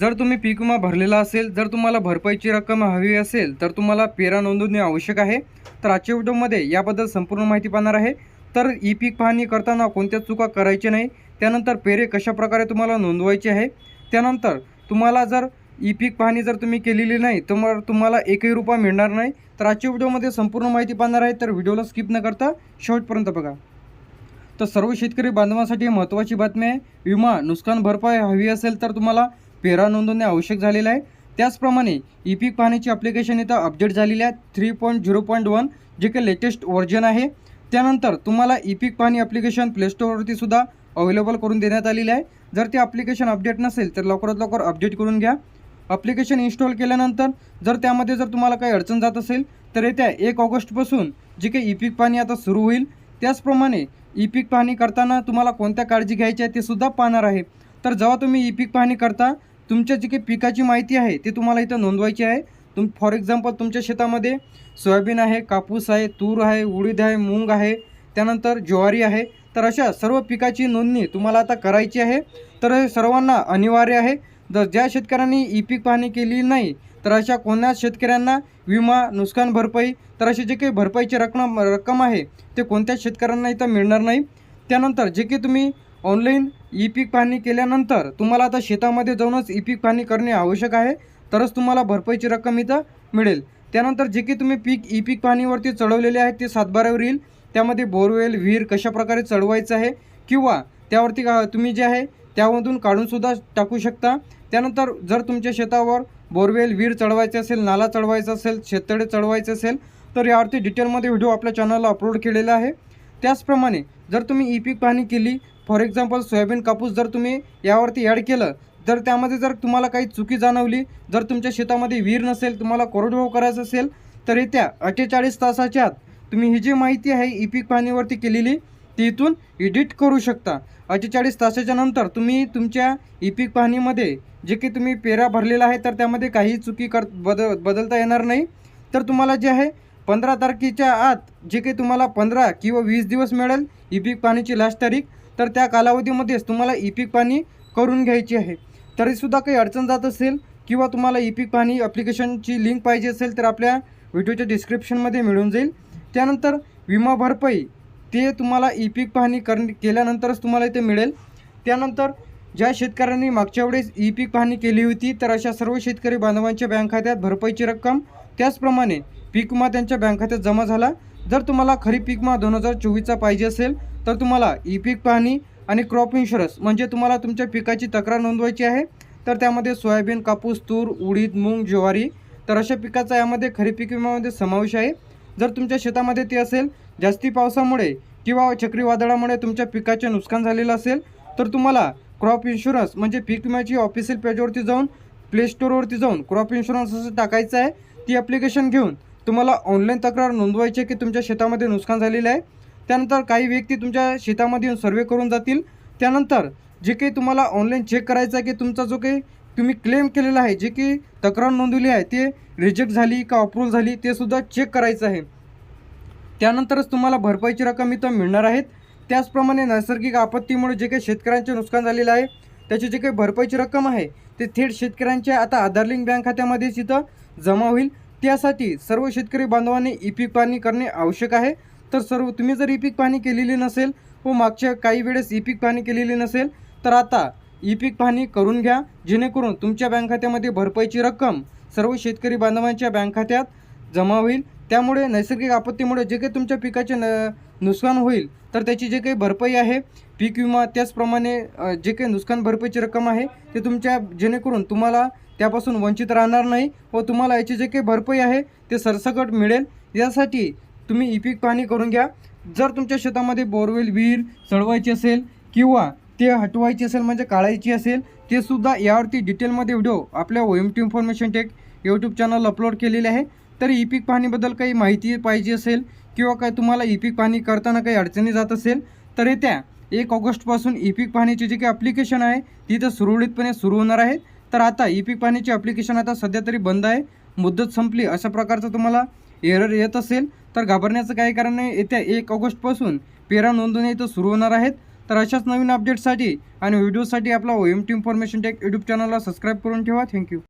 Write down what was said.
जर तुम्ही पीक विमा भरलेला असेल जर तुम्हाला भरपाईची रक्कम हवी असेल तर तुम्हाला पेरा नोंदवणे आवश्यक आहे. तर आजच्या व्हिडिओमध्ये याबद्दल संपूर्ण माहिती पाहणार आहे. तर ई पीक पाहणी करताना कोणत्या चुका करायच्या नाही त्यानंतर पेरे कशाप्रकारे तुम्हाला नोंदवायचे आहे त्यानंतर तुम्हाला जर ई पीक पाहणी जर तुम्ही केलेली नाही तर मग तुम्हाला एकही रुपया मिळणार नाही. तर आजच्या व्हिडिओमध्ये संपूर्ण माहिती पाहणार आहे तर व्हिडिओला स्किप न करता शेवटपर्यंत बघा. तर सर्व शेतकरी बांधवांसाठी महत्त्वाची बातमी आहे विमा नुकसान भरपाई हवी असेल तर तुम्हाला पेरा नोंदवणे आवश्यक झालेलं आहे. त्याचप्रमाणे ई पीक पाहण्याची ॲप्लिकेशन इथं अपडेट झालेली आहे. Three point zero point one जे काही लेटेस्ट व्हर्जन आहे. त्यानंतर तुम्हाला ई पीक पाहणी ॲप्लिकेशन प्लेस्टोरवरती सुद्धा अवेलेबल करून देण्यात आलेली आहे. जर ते ॲप्लिकेशन अपडेट नसेल तर लवकरात लवकर अपडेट करून घ्या. ॲप्लिकेशन इन्स्टॉल केल्यानंतर जर त्यामध्ये जर तुम्हाला काही अडचण जात असेल तर येत्या एक ऑगस्टपासून जी काही ई पीक पाहणी आता सुरू होईल. त्याचप्रमाणे ई पीक पाहणी करताना तुम्हाला कोणत्या काळजी घ्यायची आहे ते सुद्धा पाहणार आहे. तर जेव्हा तुम्ही ई पीक पाहणी करता तुमच्या जी काही पिकाची माहिती आहे ती तुम्हाला इथं नोंदवायची आहे. तुम फॉर एक्झाम्पल तुमच्या शेतामध्ये सोयाबीन आहे कापूस आहे तूर आहे उडीद आहे मूग आहे त्यानंतर ज्वारी आहे. तर अशा सर्व पिकाची नोंदणी तुम्हाला आता करायची आहे. तर हे सर्वांना अनिवार्य आहे. जर ज्या शेतकऱ्यांनी ई पीक पाहणी केली नाही तर अशा कोणाच शेतकऱ्यांना विमा नुकसान भरपाई तर अशी जे काही भरपाईची रक्कम रक्कम आहे ते कोणत्याच शेतकऱ्यांना इथं मिळणार नाही. त्यानंतर जे काही तुम्ही ऑनलाईन ई पीक पाहणी केल्यानंतर तुम्हाला आता शेतामध्ये जाऊनच ई पीक पाहणी करणे आवश्यक आहे. तरच तुम्हाला भरपाईची रक्कम इथं मिळेल. त्यानंतर जे की तुम्ही पीक ई पीक पाहणीवरती चढवलेले आहेत ते सातबारावर येईल. त्यामध्ये बोरवेल विहीर कशाप्रकारे चढवायचं आहे किंवा त्यावरती का तुम्ही जे आहे त्यामधून काढूनसुद्धा टाकू शकता. त्यानंतर जर तुमच्या शेतावर बोरवेल विहीर चढवायचे असेल नाला चढवायचा असेल शेततळे चढवायचे असेल तर यावरती डिटेलमध्ये व्हिडिओ आपल्या चॅनलला अपलोड केलेला आहे. त्याचप्रमाणे जर तुम्ही ई पीक पाहणी केली फॉर एक्झाम्पल सोयाबीन कापूस जर तुम्ही यावरती ॲड केलं तर त्यामध्ये जर तुम्हाला काही चुकी जाणवली जर तुमच्या शेतामध्ये विहीर नसेल तुम्हाला कोरडवाहू करायचं असेल तर येत्या अठ्ठेचाळीस तासाच्या आत तुम्ही ही जी माहिती आहे ई पीक पाहणीवरती केलेली ती इथून एडिट करू शकता. अठ्ठेचाळीस तासाच्या नंतर तुम्ही तुमच्या ई पीक पाहणीमध्ये जे की तुम्ही पेरा भरलेला आहे तर त्यामध्ये काही चुकी कर बद बदलता येणार नाही. तर तुम्हाला जे आहे पंधरा तारखेच्या आत जे काही तुम्हाला पंधरा किंवा वीस दिवस मिळेल ई पीक पाणीची लास्ट तारीख तर त्या कालावधीमध्येच तुम्हाला ई पीक पाणी करून घ्यायची आहे. तरीसुद्धा काही अडचण जात असेल किंवा तुम्हाला ई पीक पाणी ॲप्लिकेशनची लिंक पाहिजे असेल तर आपल्या व्हिडिओच्या डिस्क्रिप्शनमध्ये मिळून जाईल. त्यानंतर विमा भरपाई ते तुम्हाला ई पीक पाहणी कर केल्यानंतरच तुम्हाला इथे मिळेल. त्यानंतर ज्या शेतकऱ्यांनी मागच्या वेळेस ई पीक पाहणी केली होती तर अशा सर्व शेतकरी बांधवांच्या बँक खात्यात भरपाईची रक्कम त्याचप्रमाणे पीक विमा त्यांच्या बँक खात्यात जमा झाला. जर तुम्हाला खरीप पीक विमा दोन हजार चोवीसचा पाहिजे असेल तर तुम्हाला ई पीक पाहणी आणि क्रॉप इन्शुरन्स म्हणजे तुम्हाला तुमच्या पिकाची तक्रार नोंदवायची आहे. तर त्यामध्ये सोयाबीन कापूस तूर उडीद मूग ज्वारी तर अशा पिकाचा यामध्ये खरीप पीक विम्यामध्ये समावेश आहे. जर तुमच्या शेतामध्ये ते असेल जास्ती पावसामुळे किंवा चक्रीवादळामुळे तुमच्या पिकाचे नुकसान झालेलं असेल तर तुम्हाला क्रॉप इन्शुरन्स म्हणजे पीक विम्याची ऑफिशियल पेजवरती जाऊन प्ले स्टोअरवरती जाऊन क्रॉप इन्शुरन्स असं टाकायचं आहे. ती ॲप्लिकेशन घेऊन तुम्हाला ऑनलाईन तक्रार नोंदवायची आहे की तुमच्या शेतामध्ये नुकसान झालेलं आहे त्यानंतर काही व्यक्ती तुमच्या शेतामध्ये येऊन सर्वे करून जातील. त्यानंतर जे काही तुम्हाला ऑनलाईन चेक करायचं आहे की तुमचा जो काही तुम्ही क्लेम केलेला आहे जे की तक्रार नोंदवली आहे ते रिजेक्ट झाली का अप्रूव्ह झाली ते सुद्धा चेक करायचं आहे. त्यानंतरच तुम्हाला भरपाईची रक्कम इथं मिळणार आहेत. त्याचप्रमाणे नैसर्गिक आपत्तीमुळे जे काही शेतकऱ्यांचे नुकसान झालेलं आहे त्याची जे काही भरपाईची रक्कम आहे ते थेट शेतकऱ्यांच्या आता आधार लिंक बँक खात्यामध्येच इथं जमा होईल. त्यासाठी सर्व शेतकरी बांधवांनी ई पीक पाहणी करणे आवश्यक आहे. तर सर्व तुम्ही जर ई पीक पाहणी केलेली नसेल व मागच्या काही वेळेस ई पीक पाहणी केलेली नसेल तर आता ई पीक पाहणी करून घ्या. जेणेकरून तुमच्या बँक खात्यामध्ये भरपाईची रक्कम सर्व शेतकरी बांधवांच्या बँक खात्यात जमा होईल. त्यामुळे नैसर्गिक आपत्तीमुळे जे काही तुमच्या पिकाचे न नुकसान होईल. तर त्याची जे काही भरपाई आहे पीक विमा त्याचप्रमाणे जे काही नुकसान भरपाईची रक्कम आहे ते तुमच्या जेणेकरून तुम्हाला त्यापासून वंचित राहणार नाही व तुम्हाला याची जे काही भरपाई आहे ते सरसकट मिळेल. यासाठी तुम्ही ई पीक पाहणी करून घ्या. जर तुमच्या शेतामध्ये बोरवेल विहीर चढवायची असेल किंवा ते हटवायची असेल म्हणजे काढायची असेल ते सुद्धा यावरती डिटेलमध्ये व्हिडिओ आपल्या O M T information tech YouTube channel upload केलेले आहे. तर ई पीक पाहणीबद्दल काही माहिती पाहिजे असेल किंवा काय तुम्हाला ई पीक पाहणी करताना काही अडचणी जात असेल तर येत्या एक ऑगस्टपासून ई पीक पाहणीची जी काही ॲप्लिकेशन आहे ती तर सुरळीतपणे सुरू होणार आहे. तर आता ई पीक पाहणीची ॲप्लिकेशन आता सध्या तरी बंद आहे. मुदत संपली अशा प्रकारचं तुम्हाला एरर येत असेल. तर घाबरण्याचं काही कारण नाही. येत्या एक ऑगस्टपासून पेरा नोंदणी इथं सुरू होणार आहेत. तर अशाच नवीन अपडेटसाठी आणि व्हिडिओसाठी आपला O M T information tech YouTube चॅनलला सबस्क्राईब करून ठेवा. Thank you